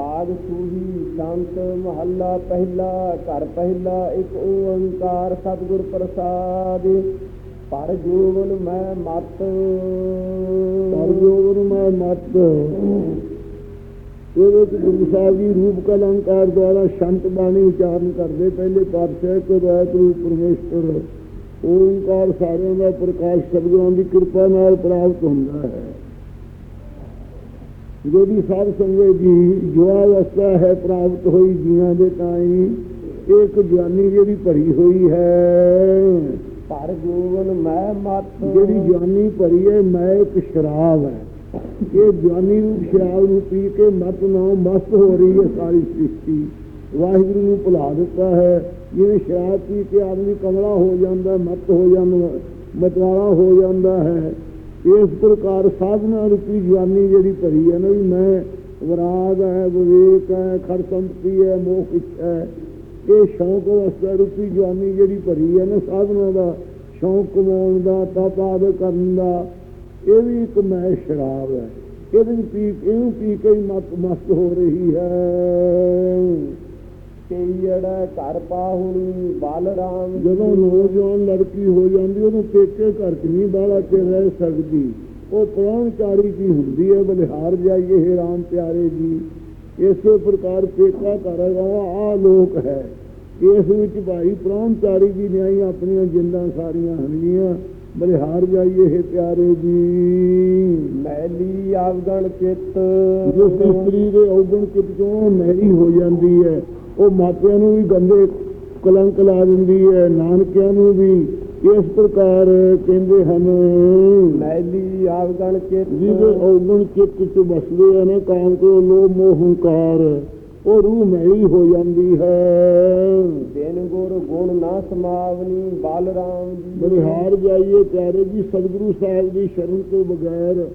ਰਾਗ ਸੂਹੀ ਸ਼ਾਂਤ ਮਹੱਲਾ ਪਹਿਲਾ, ਘਰ ਪਹਿਲਾ, ਇੱਕ ਓੰਕਾਰ ਸਤਿਗੁਰ ਪ੍ਰਸਾਦ। ਪਰ ਜੋਗਨ ਮੈਂ ਮਤ। ਪਰ ਜੋਗਨ ਮੈਂ ਮਤ। ਇਹਦੇ ਵਿੱਚ ਗੁਰੂ ਸਾਹਿਬ ਜੀ ਰੂਪ ਕਲੰਕਾਰ ਦੁਆਰਾ ਸ਼ੰਤ ਬਾਣੀ ਉਚਾਰਨ ਕਰਦੇ। ਪਹਿਲੇ ਪਾਤਸ਼ਾਹ ਕੋ ਰਾਤ ਰੂਪ ਪਰਮੇਸ਼ਰ ਓੰਕਾਰ ਸਾਰਿਆਂ ਦਾ ਪ੍ਰਕਾਸ਼ ਸਤਿਗੁਰਾਂ ਦੀ ਕਿਰਪਾ ਨਾਲ ਪ੍ਰਾਪਤ ਹੁੰਦਾ ਹੈ। ਜਿਹੜੀ ਸਾਧ ਸੰਗਤ ਜੀ ਜੋ ਅਵਸਥਾ ਹੈ ਪ੍ਰਾਪਤ ਹੋਈ ਜੀਆਂ ਦੇ ਤਾਈ ਇੱਕ ਗਿਆਨੀ ਜਿਹੜੀ ਭਰੀ ਹੋਈ ਹੈ। ਪਰ ਜੋਗਨ ਮੈਂ ਮਤ ਜਿਹੜੀ ਗਿਆਨੀ ਭਰੀ ਹੈ ਮੈਂ ਇੱਕ ਸ਼ਰਾਬ ਹੈ। ਇਹ ਗਿਆਨੀ ਰੂਪ ਸ਼ਰਾਬ ਨੂੰ ਪੀ ਕੇ ਮਤ ਨਾਲ ਮਸਤ ਹੋ ਰਹੀ ਹੈ ਸਾਰੀ ਸ੍ਰਿਸ਼ਟੀ। ਵਾਹਿਗੁਰੂ ਨੂੰ ਭੁਲਾ ਦਿੱਤਾ ਹੈ। ਜਿਵੇਂ ਸ਼ਰਾਬ ਪੀ ਕੇ ਆਦਮੀ ਕਮਲਾ ਹੋ ਜਾਂਦਾ ਮਤ ਹੋ ਜਾਂਦਾ ਮਤਵਾਲਾ ਹੋ ਜਾਂਦਾ ਹੈ। ਇਸ ਪ੍ਰਕਾਰ ਸਾਧਨਾ ਰੂਪੀ ਗਿਆਨੀ ਜਿਹੜੀ ਭਰੀ ਹੈ ਨਾ ਵੀ ਮੈਂ ਵਿਰਾਗ ਹੈ, ਵਿਵੇਕ ਹੈ, ਖੜ ਹੈ ਮੋਖ ਹੈ। ਇਹ ਸ਼ੌਕ ਅਵਸਥਾ ਰੂਪੀ ਗਿਆਨੀ ਜਿਹੜੀ ਭਰੀ ਹੈ ਨਾ, ਸਾਧਨਾ ਦਾ ਸ਼ੌਕ ਕਮਾਉਣ ਦਾ ਤਪ ਆਦਿ ਕਰਨ ਦਾ, ਇਹ ਵੀ ਇੱਕ ਮੈਂ ਸ਼ਰਾਬ ਹੈ। ਇਹਦੇ ਵਿੱਚ ਪੀ ਇਹਨੂੰ ਪੀ ਕੇ ਹੀ ਮਤ ਮਸਤ ਹੋ ਰਹੀ ਹੈ। ਕਈੜਾ ਘਰ ਪਾਹੁਣੀ ਬਾਲ ਰਾਮ ਜਦੋਂ ਨੌਜਵਾਨ ਲੜਕੀ ਹੋ ਜਾਂਦੀ ਉਹਨੂੰ ਪੇਕੇ ਘਰ ਚ ਨਹੀਂ ਬਾਲਾ ਕੇ ਰਹਿ ਸਕਦੀ। ਉਹ ਪ੍ਰਾਹੁਣਚਾਰੀ ਕੀ ਹੁੰਦੀ ਹੈ ਬਲਿਹਾਰ ਜਾਈਏ ਹੇ ਰਾਮ ਪਿਆਰੇ ਜੀ। ਇਸੇ ਪ੍ਰਕਾਰ ਪੇਕਾ ਘਰ ਆ ਲੋਕ ਹੈ। ਇਸ ਵਿੱਚ ਭਾਈ ਪ੍ਰਾਹੁਣਚਾਰੀ ਦੀ ਨਿਆਈ ਆਪਣੀਆਂ ਜਿੰਦਾਂ ਸਾਰੀਆਂ ਹਨਗੀਆਂ। ਬਲਿਹਾਰ ਜਾਈਏ ਹੇ ਪਿਆਰੇ ਜੀ। ਮੈਲੀ ਆਵਗਣ ਚਿੱਤ। ਜਿਸ ਇਸਤਰੀ ਦੇ ਔਗਣ ਕਿਤ ਤੋਂ ਮੈਰੀ ਹੋ ਜਾਂਦੀ ਹੈ। ਉਹ ਮਾਪਿਆਂ ਨੂੰ ਵੀ ਗੰਦੇ ਕਲੰਕ ਲਾ ਦਿੰਦੀ ਹੈ ਨਾਨਕਿਆਂ ਨੂੰ ਵੀ। ਇਸ ਪ੍ਰਕਾਰ ਕਹਿੰਦੇ ਹਨ। ਮੈਲੀ ਆਵਗਣ ਚਿੱਤ। ਜਿਹਦੇ ਔਗਣ ਚਿੱਤ ਚ ਬਸਦੇ ਹਨ ਕਾਮ ਕੋ ਲੋਭ ਮੋਹ ਹੰਕਾਰ ਉਹ ਰੂਹ ਮੈਲੀ ਹੋ ਜਾਂਦੀ ਹੈ। ਦਿਨ ਗੁਰ ਗੁਣ ਨਾ ਸਮਾਵਨੀ ਬਾਲ ਰਾਮ ਜੀ। ਬਲਿਹਾਰ ਜਾਈਏ ਪਿਆਰੇ ਜੀ ਸਤਿਗੁਰੂ ਸਾਹਿਬ ਦੀ ਸ਼ਰਨ ਤੋਂ ਬਗੈਰ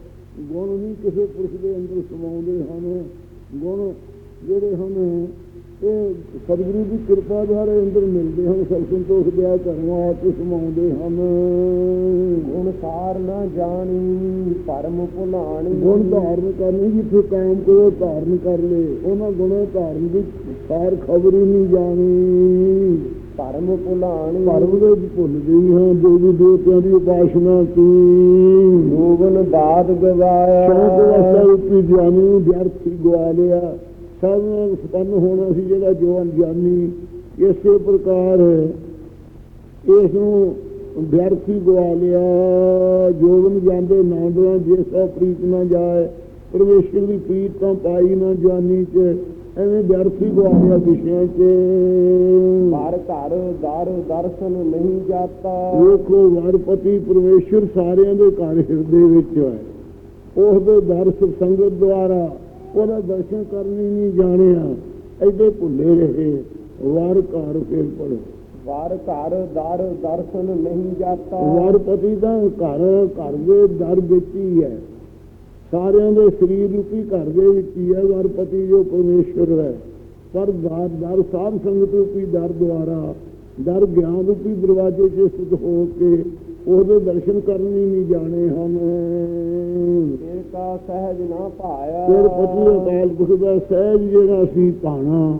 ਗੁਣ ਨਹੀਂ ਕਿਸੇ ਪੁਰਸ਼ ਦੇ ਅੰਦਰ ਸਮਾਉਂਦੇ ਹਨ। ਗੁਣ ਜਿਹੜੇ ਹਨ ਇਹ ਸਤਿਗੁਰੂ ਦੀ ਕਿਰਪਾ ਦੁਆਰਾ ਅੰਦਰ ਮਿਲਦੇ ਹਨ ਸਭ ਸੰਤੋਖ ਦਿਆ ਕਰਵਾ ਕੇ ਸਮਾਉਂਦੇ ਹਨ। ਗੁਣ ਸਾਰ ਨਾ ਜਾਣੀ ਭਰਮ ਭੁਲਾਣੀ। ਗੁਣ ਧਾਰਨ ਕਰਨੇ ਜਿੱਥੇ ਕਾਇਮ ਕਰੋ ਧਾਰਨ ਕਰ ਲੈ। ਉਹਨਾਂ ਗੁਣਾਂ ਧਾਰਨ ਦੀ ਸਾਰ ਖਬਰ ਹੀ ਨਹੀਂ ਜਾਣੀ। ਭਰਮ ਭੁਲਾਣੀ। ਧਰਮ ਦੇ ਭੁੱਲ ਗਈ ਹਾਂ ਦੇਵੀ ਦੇਵਤਿਆਂ ਦੀ ਉਪਾਸਨਾ ਕੀ ਲੋਗਨ ਬਾਦ ਗਵਾਇਆ। ਸ਼ੌਕ ਵਾਸਾ ਗਿਆਨੀ ਨੂੰ ਵਿਅਰਥੀ ਗਵਾ ਲਿਆ। ਸਭ ਨੂੰ ਸਪੰਨ ਹੋਣਾ ਸੀ ਜਿਹੜਾ ਜੋ ਅਣਜਾਨੀ ਇਸੇ ਪ੍ਰਕਾਰ ਇਸ ਨੂੰ ਵਿਅਰਥੀ ਗਵਾ ਲਿਆ। ਜੋਗਨ ਜਾਂਦੇ ਨਾਂਦਿਆਂ ਜੇ ਸੋ ਪ੍ਰੀਤ ਨਾ ਜਾਏ ਪਰਮੇਸ਼ਰ ਦੀ ਪ੍ਰੀਤ ਤਾਂ ਪਾਈ ਨਾ ਜਾਨੀ ਚ ਐਵੇਂ ਵਿਅਰਥੀ ਗਵਾ ਲਿਆ ਵਿਸ਼ਿਆਂ ਚ। ਪਰ ਘਰ ਦਰ ਦਰਸ਼ਨ ਨਹੀਂ ਜਾਤਾ। ਵੇਖੋ ਵਰਪਤੀ ਪਰਮੇਸ਼ਰ ਸਾਰਿਆਂ ਦੇ ਘਰ ਹਿਰਦੇ ਵਿੱਚ ਹੈ। ਉਸ ਦੇ ਦਰਸ ਸੰਗਤ ਦੁਆਰਾ ਉਹਦਾ ਦਰਸ਼ਨ ਕਰਨੀ ਨਹੀਂ ਜਾਣਿਆ ਐਡੇ ਭੁੱਲੇ ਰਹੇ। ਵਾਰ ਘਰ ਫੇਰ ਪੜੋ ਵਾਰ ਘਰ ਦਰ ਦਰਸ਼ਨ ਨਹੀਂ ਜਾਤਾ। ਵਰਪਤੀ ਦਾ ਘਰ ਘਰ ਦੇ ਦਰ ਵਿੱਚ ਹੀ ਹੈ। ਸਾਰਿਆਂ ਦੇ ਸਰੀਰ ਰੂਪੀ ਘਰ ਦੇ ਵਿੱਚ ਹੀ ਹੈ? ਵਰਪਤੀ ਜੋ ਪਰਮੇਸ਼ਰ ਹੈ। ਪਰ ਦਰ ਦਰ ਸਾਧ ਸੰਗਤ ਰੂਪੀ ਦਰ ਦੁਆਰਾ ਦਰ ਗਿਆਨ ਰੂਪੀ ਦਰਵਾਜ਼ੇ 'ਚ ਸਥਿਤ ਹੋ ਕੇ ਉਹਦੇ ਦਰਸ਼ਨ ਕਰਨੀ ਨਹੀਂ ਜਾਣੇ ਹਨ। ਫਿਰ ਕਾ ਸਹਿਜ ਨਾ ਭਾਇਆ। ਫਿਰ ਪਤੀ ਅਕਾਲ ਪੁਰਖ ਦਾ ਸਹਿਜ ਜਿਹੜਾ ਸੀ ਪਾਣਾ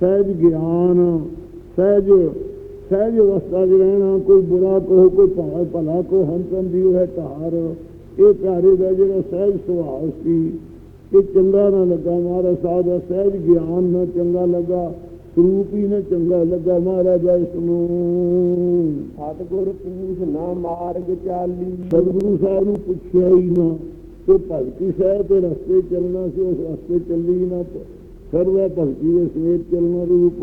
ਸਹਿਜ ਗਿਆਨ ਸਹਿਜ ਸਹਿਜ ਅਵਸਥਾ 'ਚ ਰਹਿਣਾ ਕੋਈ ਬੁਰਾ ਕੋ ਕੋਈ ਭਾਵੇਂ ਭਲਾ ਕੋ ਹੰਸਨ ਦੀ ਉਹ ਹੈ ਧਾਰ। ਇਹ ਪਿਆਰੇ ਦਾ ਜਿਹੜਾ ਸਹਿਜ ਸੁਭਾਅ ਸੀ ਇਹ ਚੰਗਾ ਨਾ ਲੱਗਾ ਮਹਾਰਾਜ ਸਾਹਿਬ ਦਾ ਸਹਿਜ ਗਿਆਨ ਨਾ ਚੰਗਾ ਲੱਗਾ। ਸਰੂਪ ਹੀ ਨਾ ਚੰਗਾ ਲੱਗਾ ਮਹਾਰਾਜਾ ਇਸ ਨੂੰ ਸਤਿਗੁਰ ਪੂਛ ਨਾ ਮਾਰਗ ਚਾਲੀ। ਸਤਿਗੁਰੂ ਸਾਹਿਬ ਨੂੰ ਪੁੱਛਿਆ ਹੀ ਨਾ ਤੇ ਭਗਤੀ ਸਾਹਿਬ ਦੇ ਰਸਤੇ ਚੱਲਣਾ ਸੀ ਉਸ ਰਸਤੇ ਚੱਲੀ ਨਾ ਸਰਵਾ ਭਗਤੀ ਦੇ ਸਮੇਤ ਚੱਲਣਾ ਰੂਪ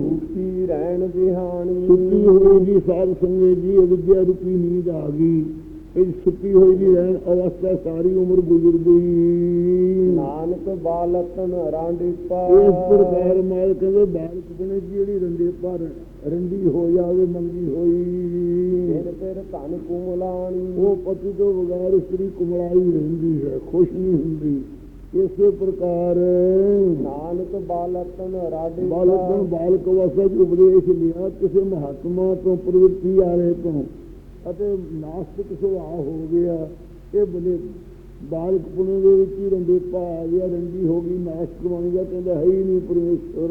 ਸੁਖੀ ਰਹਿਣ ਦਿਹਾਣੀ। ਸੁੱਤੀ ਹੋਈ ਦੀ ਸਾਧ ਸੰਗਤ ਜੀ ਅਵਿਦਿਆ ਰੂਪੀ ਨੀਂਦ ਆ ਗਈ। ਇਹ ਸੁੱਤੀ ਹੋਈ ਦੀ ਰਹਿਣ ਅਵਸਥਾ ਸਾਰੀ ਉਮਰ ਗੁਜ਼ਰ ਗਈ ਨਾਨਕ ਬਾਲਕਨ ਰਾਂਡੀਪਾ ਇਸ ਪ੍ਰਕਾਰ ਮਾਲ ਕਹਿੰਦੇ ਬਾਲਕ ਬਣੇ ਜਿਹੜੀ ਰੰਡੇ ਪਰ ਰੰਡੀ ਹੋ ਜਾਵੇ ਮੰਗੀ ਹੋਈ। ਫਿਰ ਫਿਰ ਧਨ ਕੁਮਲਾਣੀ। ਉਹ ਪਤੀ ਤੋਂ ਬਗੈਰ ਇਸਤਰੀ ਕੁਮਲਾਈ ਰਹਿੰਦੀ ਹੈ ਖੁਸ਼ ਨਹੀਂ ਹੁੰਦੀ। ਇਸੇ ਪ੍ਰਕਾਰ ਨਾਨਕ ਬਾਲਕਨ ਰਾਂਡੀਪਾ ਬਾਲਕ ਬਾਲਕ ਚ ਉਪਦੇਸ਼ ਲਿਆ ਕਿਸੇ ਮਹਾਤਮਾ ਤੋਂ ਪ੍ਰਵਿਰਤੀ ਵਾਲੇ ਤੋਂ। ਅਤੇ ਨਾਸਤਿਕ ਸੁਭਾਅ ਹੋ ਗਿਆ। ਇਹ ਬਲੇ ਬਾਲਕ ਪੁਣੇ ਦੇ ਵਿੱਚ ਹੀ ਰੰਡੇ ਪਾ ਗਿਆ ਰੰਡੀ ਹੋ ਗਈ ਨਾਸਕ ਬਣ ਗਿਆ ਕਹਿੰਦਾ ਹੈ ਹੀ ਨਹੀਂ ਪਰਮੇਸ਼ਵਰ।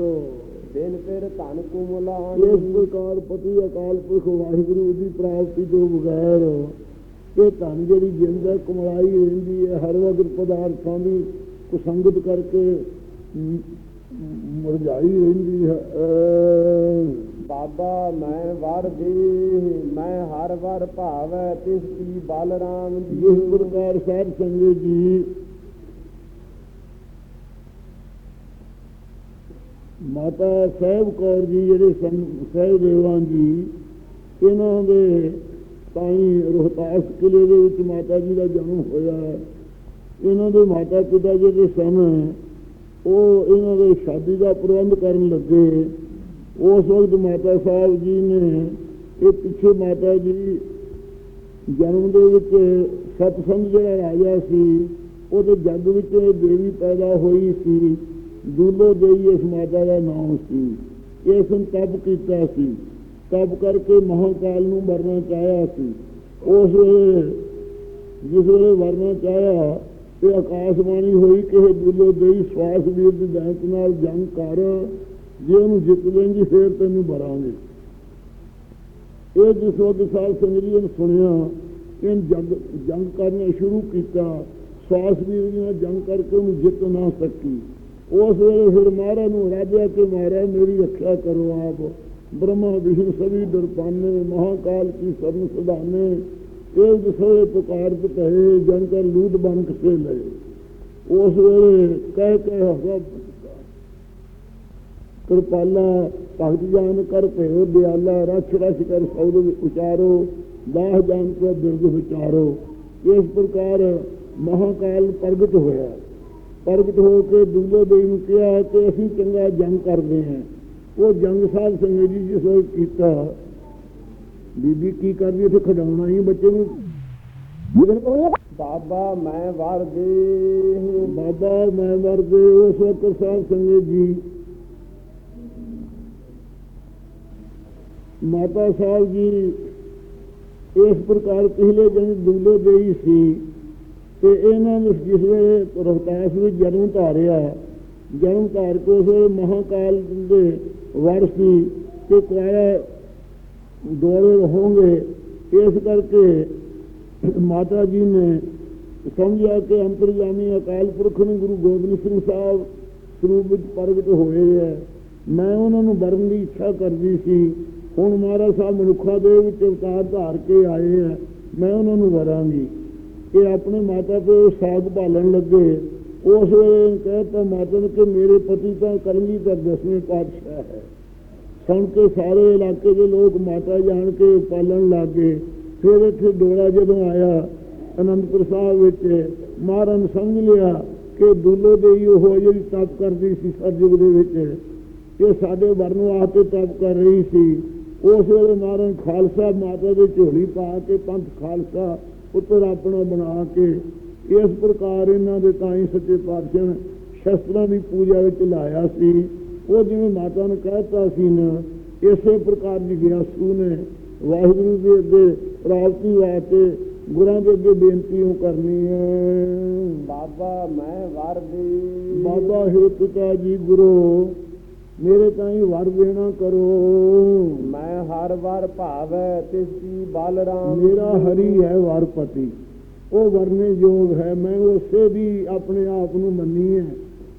ਬਿਨ ਫਿਰ ਧਨ ਇਸ ਕੁਮਲਾਣੀ ਪ੍ਰਕਾਰ ਪਤੀ ਅਕਾਲ ਪੁਰਖ ਵਾਹਿਗੁਰੂ ਦੀ ਪ੍ਰਾਪਤੀ ਤੋਂ ਬਗੈਰ ਇਹ ਧਨ ਜਿਹੜੀ ਜਿੰਦ ਹੈ ਕਮਲਾਈ ਰਹਿੰਦੀ ਹੈ ਹਰ ਵਕਤ ਪਦਾਰਥਾਂ ਦੀ ਕੁਸੰਗਤ ਕਰਕੇ ਮੁਰਝਾਈ ਰਹਿੰਦੀ ਹੈ। ਬਾਬਾ ਮੈਂ ਵਰ ਦੀ ਮੈਂ ਹਰ ਵਰ ਭਾਵੈ ਤਿਸ ਕੀ ਬਲ ਰਾਮ ਜਿਸ ਜੀ ਪ੍ਰਕਾਰ ਸਾਧ ਜੀ। ਮਾਤਾ ਸਾਹਿਬ ਕੌਰ ਜੀ ਜਿਹੜੇ ਸਨ, ਸਾਹਿਬ ਦੇਵਾਂ ਜੀ, ਇਹਨਾਂ ਦੇ ਤਾਈ ਰੋਹਤਾਸ ਕਿਲੇ ਦੇ ਵਿੱਚ ਮਾਤਾ ਜੀ ਦਾ ਜਨਮ ਹੋਇਆ। ਇਹਨਾਂ ਦੇ ਮਾਤਾ ਪਿਤਾ ਜਿਹੜੇ ਸਨ, ਉਹ ਇਹਨਾਂ ਦੇ ਸ਼ਾਦੀ ਦਾ ਪ੍ਰਬੰਧ ਕਰਨ ਲੱਗੇ। ਉਸ ਵਕਤ ਮਾਤਾ ਸਾਹਿਬ ਜੀ ਨੇ ਇਹ ਪਿੱਛੇ ਮਾਤਾ ਜੀ ਜਨਮ ਦੇ ਵਿੱਚ ਸਤਸੰਗ ਜਿਹੜਾ ਰਾਜਾ ਸੀ, ਉਹਦੇ ਜੱਗ ਵਿੱਚ ਇਹ ਦੇਵੀ ਪੈਦਾ ਹੋਈ ਸੀ, ਦੂਲੋ ਦੇਈ ਇਸ ਮਾਤਾ ਦਾ ਨਾਮ ਸੀ। ਇਸ ਨੂੰ ਤਪ ਕੀਤਾ ਸੀ। ਤਪ ਕਰਕੇ ਮਹਾਕਾਲ ਨੂੰ ਵਰਨਾ ਚਾਹਿਆ ਸੀ। ਉਸ ਵੇਲੇ, ਜਿਸ ਵੇਲੇ ਵਰਨਾ ਚਾਹਿਆ ਤੇ ਆਕਾਸ਼ਵਾਣੀ ਹੋਈ ਕਿ ਇਹ ਦੂਲੋ ਦੇਈ ਸਵਾਸ ਵੀਰ ਦੀ ਦੈਂਤ ਨਾਲ ਜੰਗ ਕਰ ਜੇ ਉਹਨੂੰ ਜਿੱਤ ਲੈਂਗੀ ਫੇਰ ਤੈਨੂੰ ਭਰਾਂਗੇ ਇਹ ਜਿਸ ਵਕਤ ਸਾਲ ਸੰਗਰੀਏ ਸੁਣਿਆ ਇਹ ਜੰਗ ਜੰਗ ਕਰਨਾ ਸ਼ੁਰੂ ਕੀਤਾ। ਸਾਸ ਵੀਰ ਜੀ ਨਾਲ ਜੰਗ ਕਰਕੇ ਉਹਨੂੰ ਜਿੱਤ ਨਾ ਸਕੀ। ਉਸ ਵੇਲੇ ਫਿਰ ਮਹਾਰਾਜ ਨੂੰ ਰਾਜਿਆ ਕਿ ਮਹਾਰਾਜ, ਮੇਰੀ ਰੱਖਿਆ ਕਰੋ ਆਪ। ਬ੍ਰਹਮਾ ਵਿਸ਼ਨੂੰ ਸਭੀ ਦਰਪਾਨੇ, ਮਹਾਕਾਲ ਕੀ ਸਰਨ ਸੁਧਾਨੇ। ਇਹ ਜਿਸੋਏ ਪੁਕਾਰਤ ਕਹੇ ਜਨ ਕਰ ਲੂਟ ਬਣ ਕਸੇ ਲਏ। ਉਸ ਵੇਲੇ ਕਹਿ ਕੇ ਹਵਾ ਕਿਰਪਾਲਾ ਭਗਤ ਜਾਨ ਕਰ ਭੇਉ ਦਿਆਲਾ ਰਛ ਰਛ ਕਰ ਸੌਦ ਉਚਾਰੋ, ਬਾਹ ਜਾਨ ਕੋ ਬਿਰਦ ਵਿਚਾਰੋ। ਇਸ ਪ੍ਰਕਾਰ ਮਹਾਕਾਲ ਪ੍ਰਗਟ ਹੋਇਆ। ਪ੍ਰਗਟ ਹੋ ਕੇ ਦੁੱਲੇ ਦੇਵ ਨੂੰ ਕਿਹਾ ਕਿ ਅਸੀਂ ਚੰਗਾ ਜੰਗ ਕਰਦੇ ਹਾਂ। ਉਹ ਜੰਗ ਸਾਹਿਬ ਸੰਗਤ ਜੀ ਜਿਸ ਵੇਲੇ ਕੀਤਾ, ਬੀਬੀ ਕੀ ਕਰਦੀ ਉੱਥੇ ਖਡਾਉਣਾ ਹੀ ਬੱਚੇ ਨੂੰ। ਬਾਬਾ, ਮੈਂ ਵਰਦੇ ਬਾਬਾ, ਮੈਂ ਮਰਦੇ ਉਸ ਵਕਤ ਸਾਧ ਸੰਗਤ ਜੀ। ਮਾਤਾ ਸਾਹਿਬ ਜੀ, ਇਸ ਪ੍ਰਕਾਰ ਪਹਿਲੇ ਜਨ ਦੂਲੇ ਦੇਈ ਸੀ ਤੇ ਇਹਨਾਂ ਨੇ ਜਿਸ ਵੇਲੇ ਰੋਹਤਾਸ ਵਿੱਚ ਜਨਮ ਧਾਰਿਆ, ਜਨਮ ਧਾਰ ਕੇ ਉਸ ਵੇਲੇ ਮਹਾਕਾਲ ਦੇ ਵਰ ਸੀ ਕਿ ਕੁਆਰਾ ਦੋੜੇ ਹੋਣਗੇ ਇਸ ਕਰਕੇ ਮਾਤਾ ਜੀ ਨੇ ਸਮਝਿਆ ਕਿ ਅੰਤਰਜਾਮੀ ਅਕਾਲ ਪੁਰਖ ਨੂੰ ਗੁਰੂ ਗੋਬਿੰਦ ਸਿੰਘ ਸਾਹਿਬ ਸਰੂਪ ਵਿੱਚ ਪ੍ਰਗਟ ਹੋਏ ਹੈ ਮੈਂ ਉਹਨਾਂ ਨੂੰ ਵਰਨ ਦੀ ਇੱਛਾ ਕਰਦੀ ਸੀ ਹੁਣ ਮਹਾਰਾਜ ਸਾਹਿਬ ਮਨੁੱਖਾ ਦੇ ਵਿੱਚ ਅਵਤਾਰ ਧਾਰ ਕੇ ਆਏ ਹੈ ਮੈਂ ਉਹਨਾਂ ਨੂੰ ਵਰਾਂਗੀ ਇਹ ਆਪਣੇ ਮਾਤਾ ਪਿਓ ਸਾਗ ਭਾਲਣ ਲੱਗੇ। ਉਸ ਵੇਲੇ ਕਹਿਤਾ ਮਾਤਾ ਨੇ ਕਿ ਮੇਰੇ ਪਤੀ ਤਾਂ ਕਲਗੀ ਦਾ ਦਸਵੇਂ ਪਾਤਸ਼ਾਹ ਹੈ। ਸੁਣ ਕੇ ਸਾਰੇ ਇਲਾਕੇ ਦੇ ਲੋਕ ਮਾਤਾ ਜਾਣ ਕੇ ਪਾਲਣ ਲੱਗੇ। ਫਿਰ ਇੱਥੇ ਡੋਲਾ ਜਦੋਂ ਆਇਆ, ਅਨੰਦਪੁਰ ਸਾਹਿਬ ਵਿੱਚ, ਮਹਾਰਾਜ ਨੇ ਸਮਝ ਲਿਆ ਕਿ ਦੁੱਲੋ ਦੇਈ ਉਹ ਜਿਹੜੀ ਤਪ ਕਰਦੀ ਸੀ ਸਤਜੁਗ ਦੇ ਵਿੱਚ, ਇਹ ਸਾਡੇ ਵਰਨ ਵਾਸਤੇ ਤਪ ਕਰ ਰਹੀ ਸੀ। ਉਸ ਵੇਲੇ ਮਹਾਰਾਜ ਖਾਲਸਾ ਮਾਤਾ ਦੇ ਝੋਲੀ ਪਾ ਕੇ ਪੰਥ ਖਾਲਸਾ ਪੁੱਤਰ ਆਪਣਾ ਬਣਾ ਕੇ ਇਸ ਪ੍ਰਕਾਰ ਇਹਨਾਂ ਦੇ ਤਾਂ ਹੀ ਸੱਚੇ ਪਾਤਸ਼ਾਹ ਨੇ ਸ਼ਸਤਰਾਂ ਦੀ ਪੂਜਾ ਵਿੱਚ ਲਾਇਆ ਸੀ। ਉਹ ਜਿਵੇਂ ਮਾਤਾ ਨੇ ਕਹਿਤਾ ਸੀ ਨਾ ਇਸੇ ਪ੍ਰਕਾਰ ਜਿਗਿਆਸੂ ਨੇ ਵਾਹਿਗੁਰੂ ਦੇ ਅੱਗੇ ਪ੍ਰਾਪਤੀ ਵਾਸਤੇ ਗੁਰਾਂ ਦੇ ਅੱਗੇ ਬੇਨਤੀ ਉਹ ਕਰਨੀ ਹੈ ਬਾਬਾ ਮੈਂ ਵਰ ਦੀ ਬਾਬਾ ਹੈ ਪਿਤਾ ਜੀ ਗੁਰੂ ਮੇਰੇ ਤਾਈਂ ਵਰ ਦੇਣਾ ਕਰੋ। ਮੈਂ ਹਰ ਵਰ ਭਾਵੈ ਤਿਸ ਕੀ ਬਲ ਰਾਮ ਮੇਰਾ ਹਰੀ ਹੈ ਵਰਪਤੀ। ਉਹ ਵਰਨੇ ਯੋਗ ਹੈ। ਮੈਂ ਉਸੇ ਦੀ ਆਪਣੇ ਆਪ ਨੂੰ ਮੰਨੀ ਹੈ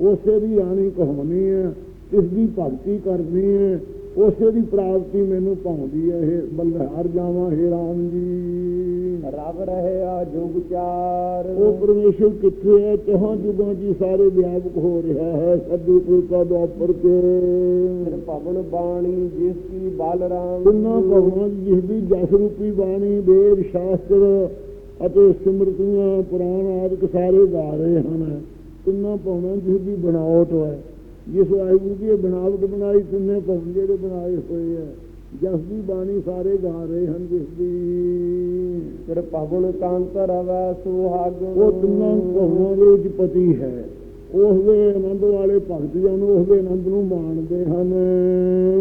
ਉਸੇ ਦੀ ਰਾਣੀ ਕਹਾਉਣੀ ਹੈ ਇਸ ਦੀ ਭਗਤੀ ਕਰਨੀ ਹੈ ਉਸੇ ਦੀ ਪ੍ਰਾਪਤੀ ਮੈਨੂੰ ਪਾਉਂਦੀ ਹੈ ਇਹ ਬਲਹਾਰ ਜਾਵਾਂ ਹੇ ਰਾਮ ਜੀ। ਰਬ ਰਹਿਆ ਜੁਗ ਚਾਰ। ਉਹ ਪਰਮੇਸ਼ਰ ਕਿੱਥੇ ਹੈ? ਚਾਹਾਂ ਜੁਗਾਂ ਜੀ ਸਾਰੇ ਵਿਆਪਕ ਹੋ ਰਿਹਾ ਹੈ? ਸੱਦੂ ਪੁਰਖਾ ਦੁਆਪਰ ਕੇ। ਫਿਰ ਭਵਨ ਬਾਣੀ ਜਿਸ ਕੀ ਬਲ ਰਾਮ ਤਿੰਨਾਂ ਭਗਵਾਨ ਜਿਸ ਦੀ ਜਸ ਰੂਪੀ ਬਾਣੀ ਵੇਦ ਸ਼ਾਸਤਰ ਅਤੇ ਸਿਮਰਤੀਆਂ ਪੁਰਾਣ ਆਦਿਕ ਸਾਰੇ ਗਾ ਰਹੇ ਹਨ। ਤਿੰਨਾਂ ਭਗਵਾਨ ਜਿਸ ਦੀ ਬਣਾਵਟ ਹੈ। ਜਿਸ ਵਾਹਿਗੁਰੂ ਦੀ ਬਣਾਵਟ ਬਣਾਈ ਤਿੰਨੇ ਭਗਵਾਨ ਜਿਹੜੇ ਬਣਾਏ ਹੋਏ ਹੈ ਜਸ ਦੀ ਬਾਣੀ ਸਾਰੇ ਗਾ ਰਹੇ ਹਨ ਜਿਸ ਦੀ। ਫਿਰ ਭਵਨ ਕਾਂਤ ਰਵੈ ਸੁਹਾਗ ਉਹ ਤਿੰਨਾਂ ਭਗਵਾਨ ਦੇ ਵਿੱਚ ਪਤੀ ਹੈ। ਉਸ ਦੇ ਆਨੰਦ ਵਾਲੇ ਭਗਤ ਜਨ ਉਸ ਦੇ ਆਨੰਦ ਨੂੰ ਮਾਣਦੇ ਹਨ।